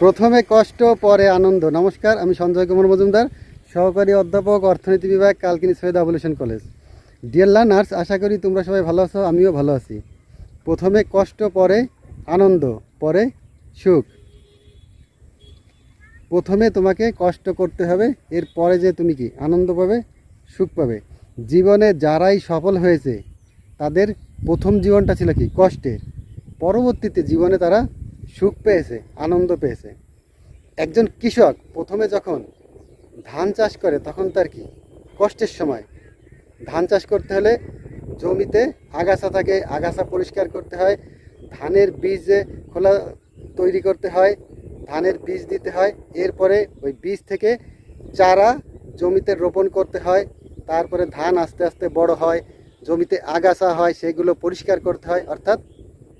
প্রথমে কষ্ট, পরে আনন্দ। নমস্কার, আমি সঞ্জয় কুমার মজুমদার, সহকারী অধ্যাপক, অর্থনীতি বিভাগ, কালকিনি সৈয়দ আবুলেশন কলেজ। ডিয়ার লার্নার্স আশা করি তোমরা সবাই ভালো আছো, আমিও ভালো আছি। প্রথমে কষ্ট, পরে আনন্দ, পরে সুখ। প্রথমে তোমাকে কষ্ট করতে হবে এর পরে যে তুমি কি, আনন্দ পাবে, সুখ পাবে। জীবনে যারাই সফল হয়েছে, তাদের প্রথম জীবনটা ছিল কি, কষ্টের। পরবর্তীতে জীবনে তারা সুখ পেয়েছে, আনন্দ পেয়েছে। একজন কৃষক প্রথমে যখন ধান চাষ করে, তখন তার কি? কষ্টের সময়। ধান চাষ করতে হলে জমিতে আগাছা থাকে, আগাছা পরিষ্কার করতে হয়, ধানের বীজে খোলা তৈরি করতে হয়, ধানের বীজ দিতে হয়, এরপরে ওই বীজ থেকে চারা জমিতে রোপণ করতে হয়, তারপরে ধান আস্তে আস্তে বড় হয়, জমিতে আগাছা হয়, সেগুলো পরিষ্কার করতে হয়, অর্থাৎ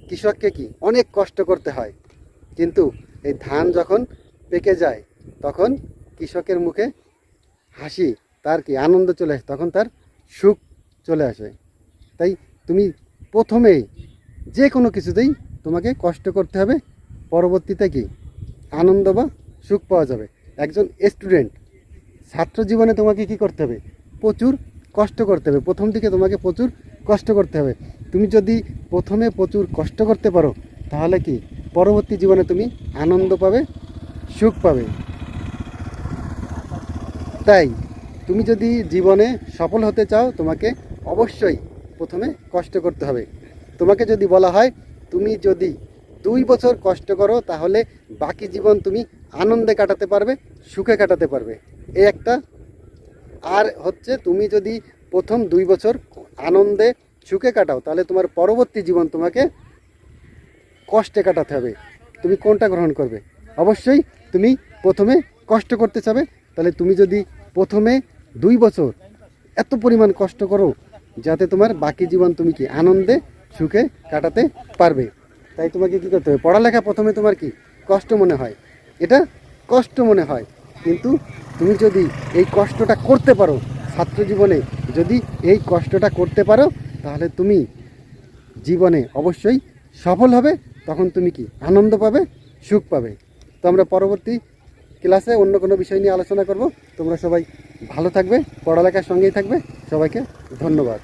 কৃষককে কি অনেক কষ্ট করতে হয়? কিন্তু এই ধান যখন পেকে যায়, তখন কৃষকের মুখে হাসি, তার কি আনন্দ চলে আসে? তখন তার সুখ চলে আসে। তাই তুমি প্রথমেই যে কোনো কিছুতেই তোমাকে কষ্ট করতে হবে। পরবর্তীতে কি আনন্দ বা সুখ পাওয়া যাবে। একজন স্টুডেন্ট ছাত্র জীবনে তোমাকে কি করতে হবে? প্রচুর কষ্ট করতে হবে। প্রথম দিকে তোমাকে প্রচুর কষ্ট করতে হবে। তুমি যদি প্রথমে প্রচুর কষ্ট করতে পারো, তাহলে কি পরবর্তী জীবনে তুমি আনন্দ পাবে, সুখ পাবে? তাই তুমি যদি জীবনে সফল হতে চাও, তোমাকে অবশ্যই প্রথমে কষ্ট করতে হবে। তোমাকে যদি বলা হয়, তুমি যদি দুই বছর কষ্ট করো, তাহলে বাকি জীবন তুমি আনন্দে কাটাতে পারবে, সুখে কাটাতে পারবে। এই একটা। আর হচ্ছে তুমি যদি প্রথম দুই বছর আনন্দে সুখে কাটাও, তাহলে তোমার পরবর্তী জীবন তোমাকে কষ্টে কাটাতে হবে। তুমি কোনটা গ্রহণ করবে? অবশ্যই তুমি প্রথমে কষ্ট করতে চাবে, তাহলে তুমি যদি প্রথমে দুই বছর এত পরিমাণ কষ্ট করো, যাতে তোমার বাকি জীবন তুমি কি আনন্দে, সুখে কাটাতে পারবে। তাই তোমাকে কী করতে হবে? পড়ালেখা প্রথমে তোমার কি? কষ্ট মনে হয়। এটা কষ্ট মনে হয়। কিন্তু তুমি যদি এই কষ্টটা করতে পারো, ছাত্র জীবনে যদি এই কষ্টটা করতে পারো তাহলে তুমি জীবনে অবশ্যই সফল হবে, তখন তুমি কি আনন্দ পাবে, সুখ পাবে? তো আমরা পরবর্তী ক্লাসে অন্য কোনো বিষয় নিয়ে আলোচনা করব। তোমরা সবাই ভালো থাকবে, পড়ালেখার সঙ্গেই থাকবে। সবাইকে ধন্যবাদ।